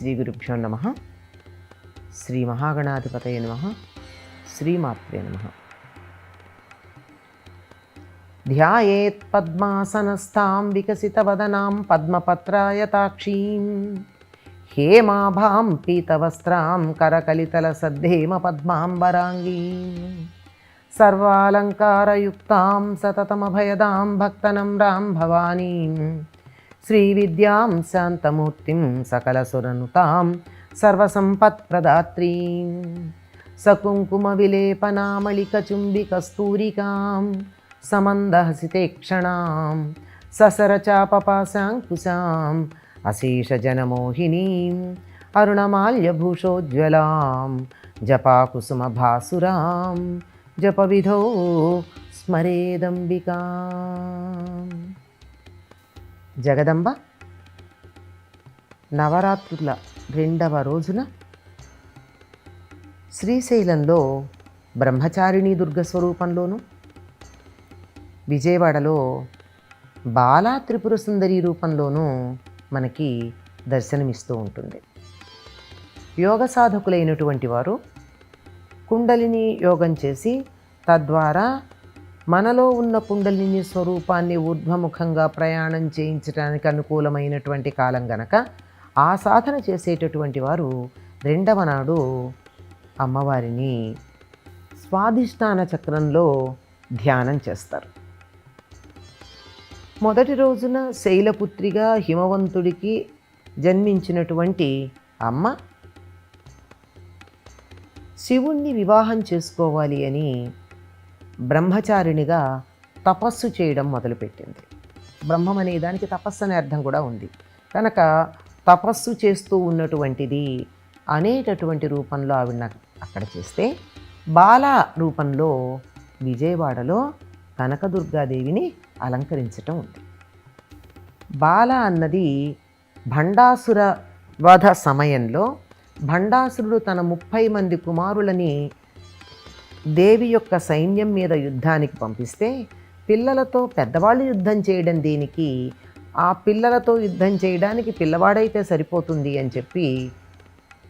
శ్రీ గురుభ్యో నమ. శ్రీ మహాగణాధిపతయ నమ. శ్రీమాత్రే నమ. ధ్యాయేత్ పద్మాసనస్థాం వికసితవదనాం పద్మపత్రాయతాక్షీం. హేమాభాం పీతవస్త్రాం కరకలితలసద్ధేమ పద్మాంబరాంగీం. సర్వాలంకారయుక్తాం సతతమభయదాం భక్తనం రాం భవానీం. శ్రీవిద్యాం శాంతమూర్తిం సకలసురనుతాం సర్వసంపత్ప్రదాత్రీం సకుంకుమవిలేపనామళికచుంబికస్తూరికాం సమందహసితేక్షణాం ససరచాపపాశాంకుశాం అశేషజనమోహినీం అరుణమాల్యభూషోజ్వలాం జపాకుసుమభాసురాం జపవిధో స్మరేదంబికా జగదంబ. నవరాత్రుల రెండవ రోజున శ్రీశైలంలో బ్రహ్మచారిణీ దుర్గ స్వరూపంలోను విజయవాడలో బాలా త్రిపుర సుందరి రూపంలోనూ మనకి దర్శనమిస్తూ ఉంటుంది. యోగ సాధకులైనటువంటి వారు కుండలిని యోగం చేసి తద్వారా మనలో ఉన్న కుండలిని స్వరూపాన్ని ఊర్ధ్వముఖంగా ప్రయాణం చేయించడానికి అనుకూలమైనటువంటి కాలం గనక ఆ సాధన చేసేటటువంటి వారు రెండవ నాడు అమ్మవారిని స్వాధిష్టాన చక్రంలో ధ్యానం చేస్తారు. మొదటి రోజున శైలపుత్రిగా హిమవంతుడికి జన్మించినటువంటి అమ్మ శివుణ్ణి వివాహం చేసుకోవాలి అని బ్రహ్మచారిణిగా తపస్సు చేయడం మొదలుపెట్టింది. బ్రహ్మం అనే దానికి తపస్సు అనే అర్థం కూడా ఉంది. కనుక తపస్సు చేస్తూ ఉన్నటువంటిది అనేటటువంటి రూపంలో ఆవిడ అక్కడ చేస్తే బాల రూపంలో విజయవాడలో కనకదుర్గాదేవిని అలంకరించటం ఉంది. బాల అన్నది భండాసుర వధ సమయంలో భండాసురుడు తన ముప్పై మంది కుమారులని దేవి యొక్క సైన్యం మీద యుద్ధానికి పంపిస్తే పిల్లలతో పెద్దవాళ్ళు యుద్ధం చేయడం దీనికి ఆ పిల్లలతో యుద్ధం చేయడానికి పిల్లవాడైతే సరిపోతుంది అని చెప్పి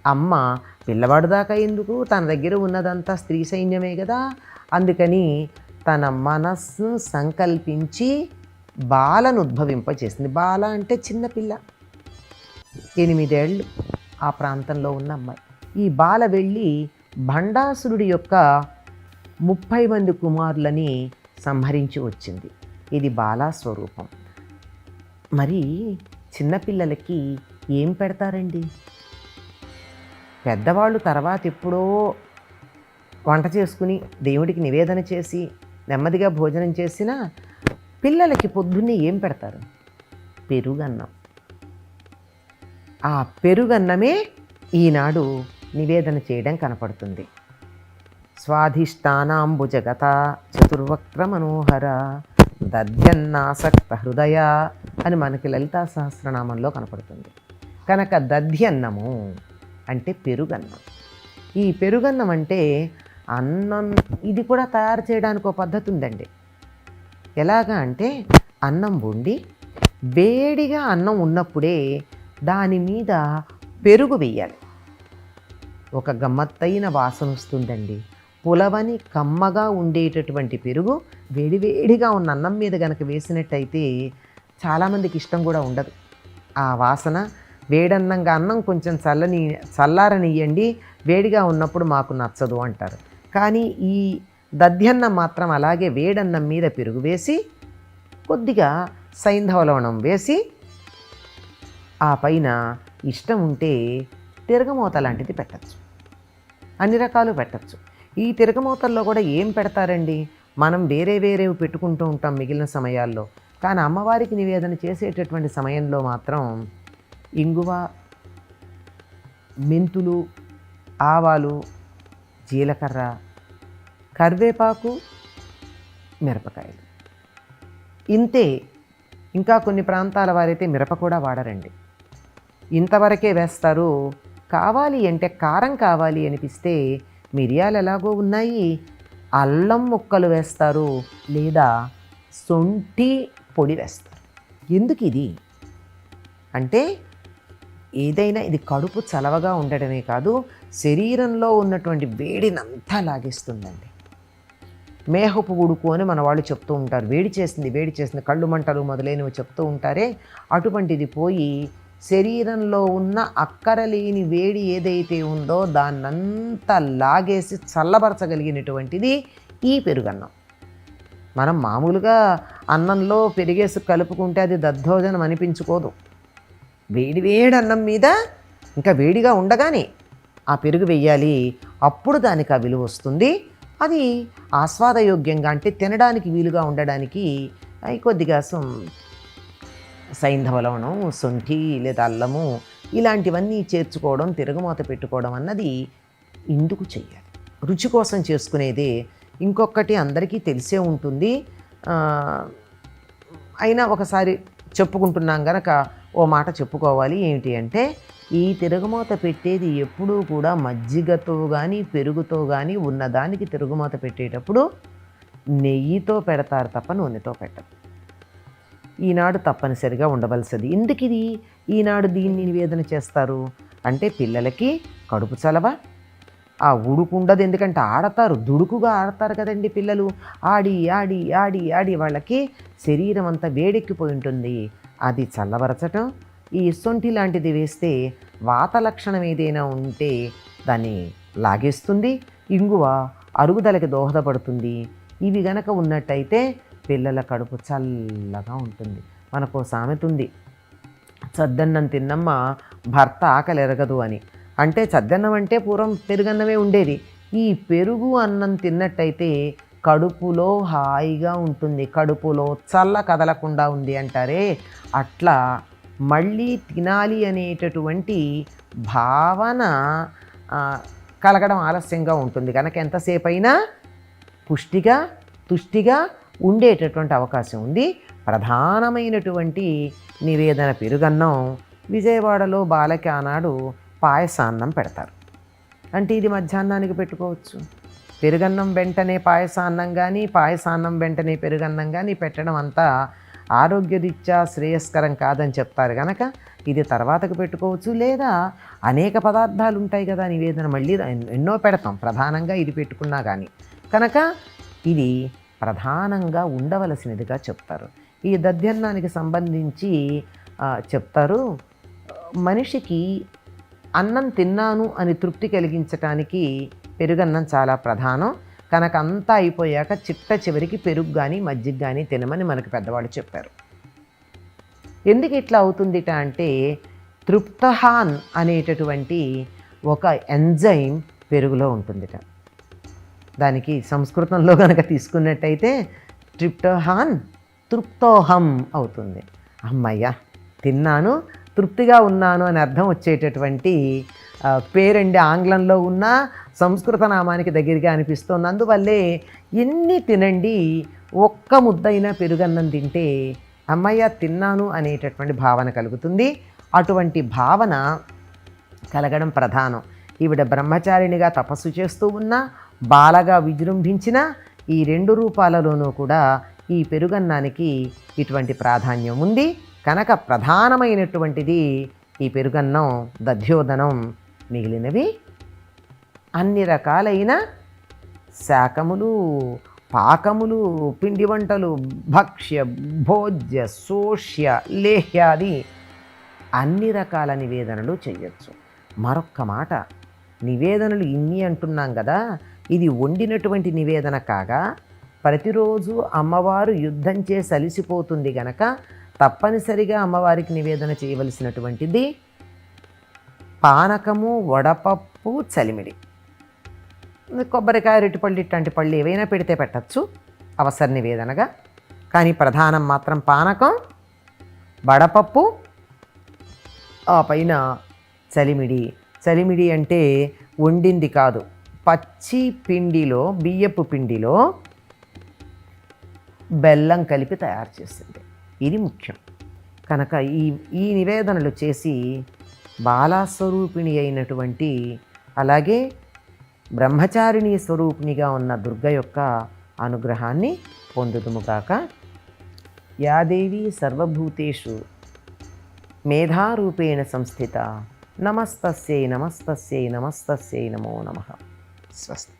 అమ్మ పిల్లవాడు దాకా ఎందుకు? తన దగ్గర ఉన్నదంతా స్త్రీ సైన్యమే కదా. అందుకని తన మనస్సును సంకల్పించి బాలను ఉద్భవింపచేసింది. బాల అంటే చిన్నపిల్ల ఎనిమిదేళ్ళు ఆ ప్రాంతంలో ఉన్న అమ్మాయి. ఈ బాల వెళ్ళి భండాసురుడి యొక్క ముప్పై మంది కుమారులని సంహరించి వచ్చింది. ఇది బాలా స్వరూపం. మరి చిన్నపిల్లలకి ఏం పెడతారండి? పెద్దవాళ్ళు తర్వాత ఎప్పుడో వంట చేసుకుని దేవుడికి నివేదన చేసి నెమ్మదిగా భోజనం చేసినా పిల్లలకి పొద్దున్నే ఏం పెడతారు? పెరుగన్నం. ఆ పెరుగన్నమే ఈనాడు నివేదన చేయడం కనపడుతుంది. స్వాధిష్టానాంబుజగత చతుర్వక్ర మనోహర దధ్యన్నాసక్త హృదయ అని మనకి లలితా సహస్రనామంలో కనపడుతుంది. కనుక దధ్యన్నము అంటే పెరుగన్నం. ఈ పెరుగన్నం అంటే అన్నం ఇది కూడా తయారు చేయడానికి ఒక పద్ధతి ఉందండి. ఎలాగా అంటే అన్నం వండి వేడిగా అన్నం ఉన్నప్పుడే దాని మీద పెరుగు వేయాలి. ఒక గమ్మత్తైన వాసన వస్తుందండి. పులవని కమ్మగా ఉండేటటువంటి పెరుగు వేడివేడిగా ఉన్న అన్నం మీద కనుక వేసినట్టయితే చాలామందికి ఇష్టం కూడా ఉండదు. ఆ వాసన వేడన్నంగా అన్నం కొంచెం చల్లని చల్లారనియ్యండి వేడిగా ఉన్నప్పుడు మాకు నచ్చదు అంటారు. కానీ ఈ దధ్యన్నం మాత్రం అలాగే వేడన్నం మీద పెరుగు వేసి కొద్దిగా సైంధవలవణం వేసి ఆ పైన ఇష్టం ఉంటే తిరగమూత లాంటిది పెట్టచ్చు. అన్ని రకాలు పెట్టచ్చు. ఈ తిరగమూతల్లో కూడా ఏం పెడతారండి? మనం వేరే వేరేవి పెట్టుకుంటూ ఉంటాం మిగిలిన సమయాల్లో. కానీ అమ్మవారికి నివేదన చేసేటటువంటి సమయంలో మాత్రం ఇంగువ మెంతులు ఆవాలు జీలకర్ర కరివేపాకు మిరపకాయలు. ఇంతే. ఇంకా కొన్ని ప్రాంతాల వారైతే మిరప కూడా వాడరండి. ఇంతవరకే వేస్తారు. కావాలి అంటే కారం కావాలి అనిపిస్తే మిరియాలు ఎలాగో ఉన్నాయి? అల్లం ముక్కలు వేస్తారు లేదా సొంటి పొడి వేస్తారు. ఎందుకు ఇది? అంటే ఏదైనా ఇది కడుపు చలవగా ఉండడమే కాదు శరీరంలో ఉన్నటువంటి వేడినంతా లాగేస్తుందండి. మేహపు ఉడుకు అని మన వాళ్ళు చెప్తూ ఉంటారు. వేడి చేసింది వేడి చేసింది కళ్ళు మంటలు మొదలైనవి చెప్తూ ఉంటారే అటువంటిది పోయి శరీరంలో ఉన్న అక్కరలేని వేడి ఏదైతే ఉందో దాన్నంతా లాగేసి చల్లబరచగలిగినటువంటిది ఈ పెరుగన్నం. మనం మామూలుగా అన్నంలో పెరిగేసి కలుపుకుంటే అది దద్దోజనం అనిపించుకోదు. వేడి వేడి అన్నం మీద ఇంకా వేడిగా ఉండగానే ఆ పెరుగు వెయ్యాలి అప్పుడు దానికి ఆ విలువ వస్తుంది. అది ఆస్వాదయోగ్యంగా అంటే తినడానికి వీలుగా ఉండడానికి కొద్దిగా సం సైంధవ లేదా అల్లము ఇలాంటివన్నీ చేర్చుకోవడం తిరగమూత పెట్టుకోవడం అన్నది ఇందుకు చేయాలి రుచి కోసం చేసుకునేదే ఇంకొకటి అందరికీ తెలిసే ఉంటుంది. అయినా ఒకసారి చెప్పుకుంటున్నాం గనక ఓ మాట చెప్పుకోవాలి. ఏమిటి అంటే ఈ తిరుగుమూత పెట్టేది ఎప్పుడూ కూడా మజ్జిగతో కానీ పెరుగుతో కానీ ఉన్నదానికి తిరుగుమూత పెట్టేటప్పుడు నెయ్యితో పెడతారు తప్ప నూనెతో పెట్టరు. ఈనాడు తప్పనిసరిగా ఉండవలసింది ఎందుకు ఇది? ఈనాడు దీన్ని నివేదన చేస్తారు? అంటే పిల్లలకి కడుపు చలవ. ఆ ఉడుకు ఉండదు ఎందుకంటే ఆడతారు. దుడుకుగా ఆడతారు కదండి పిల్లలు. ఆడి ఆడి ఆడి ఆడి వాళ్ళకి శరీరం అంతా వేడెక్కిపోయి ఉంటుంది. అది చల్లబరచటం. ఈ సొంటి లాంటిది వేస్తే వాత లక్షణం ఏదైనా ఉంటే దాన్ని లాగేస్తుంది. ఇంగువ అరుగుదలకి దోహదపడుతుంది. ఇవి గనక ఉన్నట్టయితే పిల్లల కడుపు చల్లగా ఉంటుంది. మనకు సామెత ఉంది. చద్దన్నం తిన్నమ్మ భర్త ఆకలి ఎరగదు అని. అంటే చద్దన్నం అంటే పూర్వం పెరుగన్నమే ఉండేది. ఈ పెరుగు అన్నం తిన్నట్టయితే కడుపులో హాయిగా ఉంటుంది. కడుపులో చల్ల కదలకుండా ఉంది అంటారే. అట్లా మళ్ళీ తినాలి అనేటటువంటి భావన కలగడం ఆలస్యంగా ఉంటుంది. కనుక ఎంతసేపు అయినా పుష్టిగా తుష్టిగా ఉండేటటువంటి అవకాశం ఉంది. ప్రధానమైనటువంటి నివేదన పెరుగన్నం విజయవాడలో బాలకి ఆనాడు పాయసాన్నం పెడతారు. అంటే ఇది మధ్యాహ్నానికి పెట్టుకోవచ్చు. పెరుగన్నం వెంటనే పాయసాన్నం కానీ పాయసాన్నం వెంటనే పెరుగన్నం కానీ పెట్టడం అంతా ఆరోగ్యరీత్యా శ్రేయస్కరం కాదని చెప్తారు కనుక ఇది తర్వాతకు పెట్టుకోవచ్చు. లేదా అనేక పదార్థాలు ఉంటాయి కదా నివేదన మళ్ళీ ఎన్నో పెడతాం. ప్రధానంగా ఇది పెట్టుకున్నా కానీ కనుక ఇది ప్రధానంగా ఉండవలసినదిగా చెప్తారు. ఈ దధ్యన్నానికి సంబంధించి చెప్తారు మనిషికి అన్నం తిన్నాను అని తృప్తి కలిగించటానికి పెరుగన్నం చాలా ప్రధానం. కనుక అంతా అయిపోయాక చిట్ట చివరికి పెరుగు కానీ మజ్జిగ కానీ తినమని మనకు పెద్దవాళ్ళు చెప్పారు. ఎందుకు ఇట్లా అవుతుందిట అంటే తృప్తహాన్ అనేటటువంటి ఒక ఎంజైమ్ పెరుగులో ఉంటుందిట. దానికి సంస్కృతంలో కనుక తీసుకున్నట్టయితే ట్రిప్టోహాన్ తృప్తోహం అవుతుంది. అమ్మయ్య తిన్నాను తృప్తిగా ఉన్నాను అని అర్థం వచ్చేటటువంటి పేరండి ఆంగ్లంలో ఉన్న సంస్కృత నామానికి దగ్గరగా అనిపిస్తోంది. అందువల్లే ఎన్ని తినండి ఒక్క ముద్దైనా పెరుగన్నం తింటే అమ్మయ్య తిన్నాను అనేటటువంటి భావన కలుగుతుంది. అటువంటి భావన కలగడం ప్రధానం. ఈవిడ బ్రహ్మచారిణిగా తపస్సు చేస్తూ ఉన్నా బాలగా విజృంభించిన ఈ రెండు రూపాలలోనూ కూడా ఈ పెరుగన్నానికి ఇటువంటి ప్రాధాన్యం ఉంది. కనుక ప్రధానమైనటువంటిది ఈ పెరుగన్నం దధ్యోదనం మిగిలినవి. అన్ని రకాలైన శాకములు పాకములు పిండి వంటలు భక్ష్య భోజ్య సోష్య లేహ్యాది అన్ని రకాల నివేదనలు చేయొచ్చు. మరొక్క మాట నివేదనలు ఇన్ని అంటున్నాం కదా ఇది వండినటువంటి నివేదన కాగా ప్రతిరోజు అమ్మవారు యుద్ధం చే సలిసిపోతుంది గనక తప్పనిసరిగా అమ్మవారికి నివేదన చేయవలసినటువంటిది పానకము వడపప్పు చలిమిడి. కొబ్బరికాయ రెట్టిపళ్ళు ఇట్లాంటి పళ్ళు ఏవైనా పెడితే పెట్టచ్చు అవసర నివేదనగా. కానీ ప్రధానం మాత్రం పానకం వడపప్పు ఆ పైన చలిమిడి. చలిమిడి అంటే వండింది కాదు. పచ్చి పిండిలో బియ్యపు పిండిలో బెల్లం కలిపి తయారు చేసింది. ఇది ముఖ్యం. కనుక ఈ ఈ నివేదనలు చేసి బాలాస్వరూపిణి అయినటువంటి అలాగే బ్రహ్మచారిణి స్వరూపిణిగా ఉన్న దుర్గ యొక్క అనుగ్రహాన్ని పొందుదుముగాక యాదేవి సర్వభూతేషు మేధారూపేణ సంస్థిత. నమస్తస్యై నమస్తస్యై నమస్తస్యై నమో నమః. स्वस्त